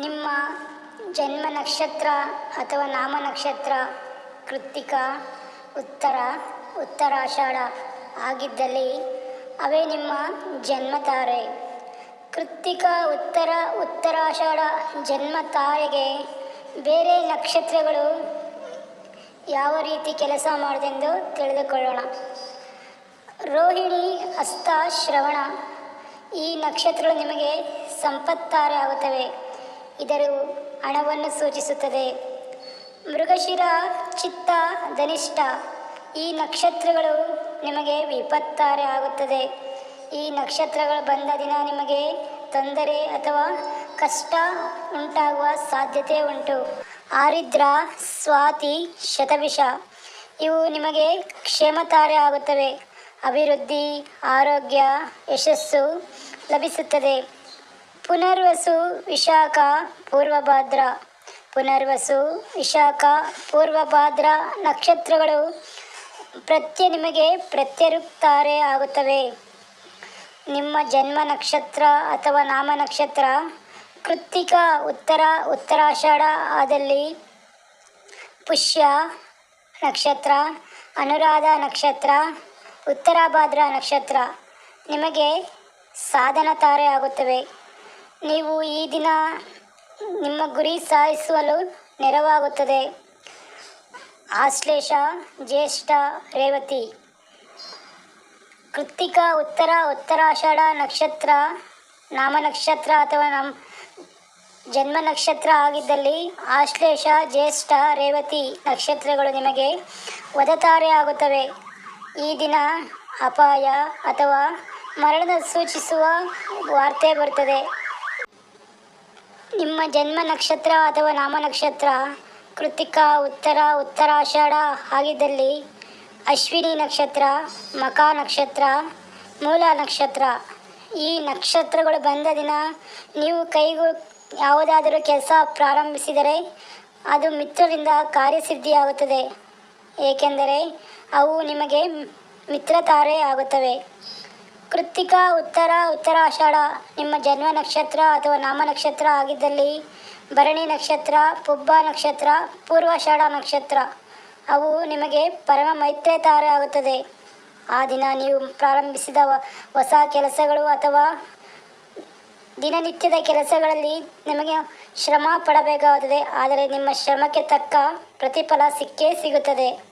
ನಿಮ್ಮ ಜನ್ಮ ನಕ್ಷತ್ರ ಅಥವಾ ನಾಮ ನಕ್ಷತ್ರ ಕೃತ್ತಿಕ, ಉತ್ತರ, ಉತ್ತರಾಷಾಢ ಆಗಿದ್ದಲ್ಲಿ ಅವೇ ನಿಮ್ಮ ಜನ್ಮ ತಾರೆ ಕೃತ್ತಿಕ, ಉತ್ತರ, ಉತ್ತರಾಷಾಢ ಜನ್ಮ ತಾರೆಗೆ ಬೇರೆ ನಕ್ಷತ್ರಗಳು ಯಾವ ರೀತಿ ಕೆಲಸ ಮಾಡಿದೆಂದು ತಿಳಿದುಕೊಳ್ಳೋಣ. ರೋಹಿಣಿ, ಹಸ್ತ, ಶ್ರವಣ ಈ ನಕ್ಷತ್ರಗಳು ನಿಮಗೆ ಸಂಪತ್ತಾರೆ ಆಗುತ್ತವೆ. ಇದರ ಹಣವನ್ನು ಸೂಚಿಸುತ್ತದೆ. ಮೃಗಶಿರ, ಚಿತ್ತ, ಧನಿಷ್ಠ ಈ ನಕ್ಷತ್ರಗಳು ನಿಮಗೆ ವಿಪತ್ತಾರೆ ಆಗುತ್ತದೆ. ಈ ನಕ್ಷತ್ರಗಳು ಬಂದ ದಿನ ನಿಮಗೆ ತೊಂದರೆ ಅಥವಾ ಕಷ್ಟ ಉಂಟಾಗುವ ಸಾಧ್ಯತೆ ಉಂಟು. ಆರಿದ್ರ, ಸ್ವಾತಿ, ಶತವಿಷ ಇವು ನಿಮಗೆ ಕ್ಷೇಮತಾರೆ ಆಗುತ್ತವೆ. ಅಭಿವೃದ್ಧಿ, ಆರೋಗ್ಯ, ಯಶಸ್ಸು ಲಭಿಸುತ್ತದೆ. ಪುನರ್ವಸು ವಿಶಾಖ ಪೂರ್ವಭಾದ್ರ. ಪುನರ್ವಸು ವಿಶಾಖ ಪೂರ್ವಭಾದ್ರ ನಕ್ಷತ್ರಗಳು ಪ್ರತ್ಯ ನಿಮಗೆ ಪ್ರತ್ಯರುಕ್ತಾರೆ ಆಗುತ್ತವೆ. ನಿಮ್ಮ ಜನ್ಮ ನಕ್ಷತ್ರ ಅಥವಾ ನಾಮ ನಕ್ಷತ್ರ ಕೃತ್ತಿಕ ಉತ್ತರ ಉತ್ತರಾಷಾಢ ಆದಲ್ಲಿ ಪುಷ್ಯ ನಕ್ಷತ್ರ, ಅನುರಾಧ ನಕ್ಷತ್ರ, ಉತ್ತರಾಭಾದ್ರ ನಕ್ಷತ್ರ ನಿಮಗೆ ಸಾಧನ ತಾರೆ ಆಗುತ್ತವೆ. ನೀವು ಈ ದಿನ ನಿಮ್ಮ ಗುರಿ ಸಾಧಿಸಲು ನೆರವಾಗುತ್ತದೆ. ಆಶ್ಲೇಷ, ಜ್ಯೇಷ್ಠ, ರೇವತಿ. ಕೃತ್ತಿಕ ಉತ್ತರ, ಉತ್ತರಾಷಾಢ ನಕ್ಷತ್ರ, ನಾಮ ನಕ್ಷತ್ರ ಅಥವಾ ನಮ್ಮ ಜನ್ಮ ನಕ್ಷತ್ರ ಆಗಿದ್ದಲ್ಲಿ ಆಶ್ಲೇಷ, ಜ್ಯೇಷ್ಠ, ರೇವತಿ ನಕ್ಷತ್ರಗಳು ನಿಮಗೆ ವದತಾರೆ ಆಗುತ್ತವೆ. ಈ ದಿನ ಅಪಾಯ ಅಥವಾ ಮರಣದ ಸೂಚಿಸುವ ವಾರ್ತೆ ಬರುತ್ತದೆ. ನಿಮ್ಮ ಜನ್ಮ ನಕ್ಷತ್ರ ಅಥವಾ ನಾಮ ನಕ್ಷತ್ರ ಕೃತಿಕ ಉತ್ತರ, ಉತ್ತರಾಷಾಢ ಆಗಿದ್ದಲ್ಲಿ ಅಶ್ವಿನಿ ನಕ್ಷತ್ರ, ಮಕಾ ನಕ್ಷತ್ರ, ಮೂಲ ನಕ್ಷತ್ರ. ಈ ನಕ್ಷತ್ರಗಳು ಬಂದ ದಿನ ನೀವು ಕೈಗೂ ಯಾವುದಾದರೂ ಕೆಲಸ ಪ್ರಾರಂಭಿಸಿದರೆ ಅದು ಮಿತ್ರರಿಂದ ಕಾರ್ಯಸಿದ್ಧಿಯಾಗುತ್ತದೆ. ಏಕೆಂದರೆ ಅವು ನಿಮಗೆ ಮಿತ್ರತಾರೆ ಆಗುತ್ತವೆ. ಕೃತ್ತಿಕ, ಉತ್ತರ, ಉತ್ತರಾಷಾಢ, ನಿಮ್ಮ ಜನ್ಮ ನಕ್ಷತ್ರ ಅಥವಾ ನಾಮ ನಕ್ಷತ್ರ ಆಗಿದ್ದಲ್ಲಿ ಭರಣಿ ನಕ್ಷತ್ರ, ಪುಬ್ಬ ನಕ್ಷತ್ರ, ಪೂರ್ವಾಷಾಢ ನಕ್ಷತ್ರ, ಅವು ನಿಮಗೆ ಪರಮ ಮೈತ್ರಿ ತಾರೆ ಆಗುತ್ತದೆ. ಆ ದಿನ ನೀವು ಪ್ರಾರಂಭಿಸಿದ ಹೊಸ ಕೆಲಸಗಳು ಅಥವಾ ದಿನನಿತ್ಯದ ಕೆಲಸಗಳಲ್ಲಿ ನಿಮಗೆ ಶ್ರಮ ಪಡಬೇಕಾಗುತ್ತದೆ. ಆದರೆ ನಿಮ್ಮ ಶ್ರಮಕ್ಕೆ ತಕ್ಕ ಪ್ರತಿಫಲ ಸಿಕ್ಕೇ ಸಿಗುತ್ತದೆ.